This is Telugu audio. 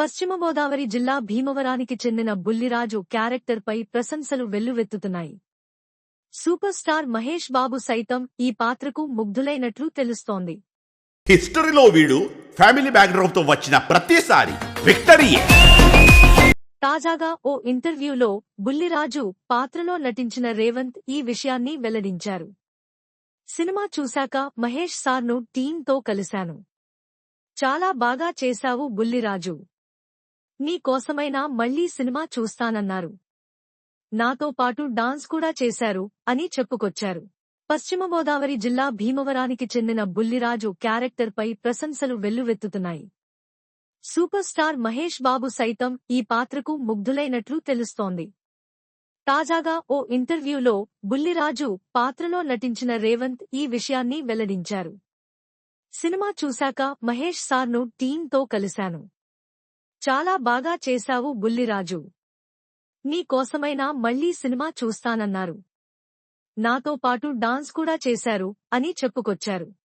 పశ్చిమ గోదావరి జిల్లా భీమవరానికి చెందిన బుల్లిరాజు క్యారెక్టర్పై ప్రశంసలు వెల్లువెత్తుతున్నాయి. సూపర్ స్టార్ మహేష్ బాబు సైతం ఈ పాత్రకు ముగ్ధులైనట్లు తెలుస్తోంది. హిస్టరీలో వీడు ఫ్యామిలీ బ్యాక్గ్రౌండ్తో వచ్చిన ప్రతిసారి విక్టరీయే. తాజాగా ఓ ఇంటర్వ్యూలో బుల్లిరాజు పాత్రలో నటించిన రేవంత్ ఈ విషయాన్ని వెల్లడించారు. సినిమా చూశాక మహేష్ సార్ను టీంతో కలిశాను. చాలా బాగా చేశావు బుల్లిరాజు. నీకోసమైనా మళ్ళీ సినిమా చూస్తానన్నారు. నాతో పాటు డాన్స్ కూడా చేశారు అని చెప్పుకొచ్చారు. పశ్చిమ గోదావరి జిల్లా భీమవరానికి చెందిన బుల్లిరాజు క్యారెక్టర్పై ప్రశంసలు వెల్లువెత్తుతున్నాయి. సూపర్ స్టార్ మహేష్ బాబు సైతం ఈ పాత్రకు ముగ్ధులైనట్లు తెలుస్తోంది. తాజాగా ఓ ఇంటర్వ్యూలో బుల్లిరాజు పాత్రలో నటించిన రేవంత్ ఈ విషయాన్ని వెల్లడించారు. సినిమా చూశాక మహేష్ సార్ను టీంతో కలిశాను. చాలా బాగా చేశావు బుల్లిరాజు. నీ కోసమైనా మళ్ళీ సినిమా చూస్తానన్నారు. నాతో పాటు డాన్స్ కూడా చేశారు అని చెప్పుకొచ్చారు.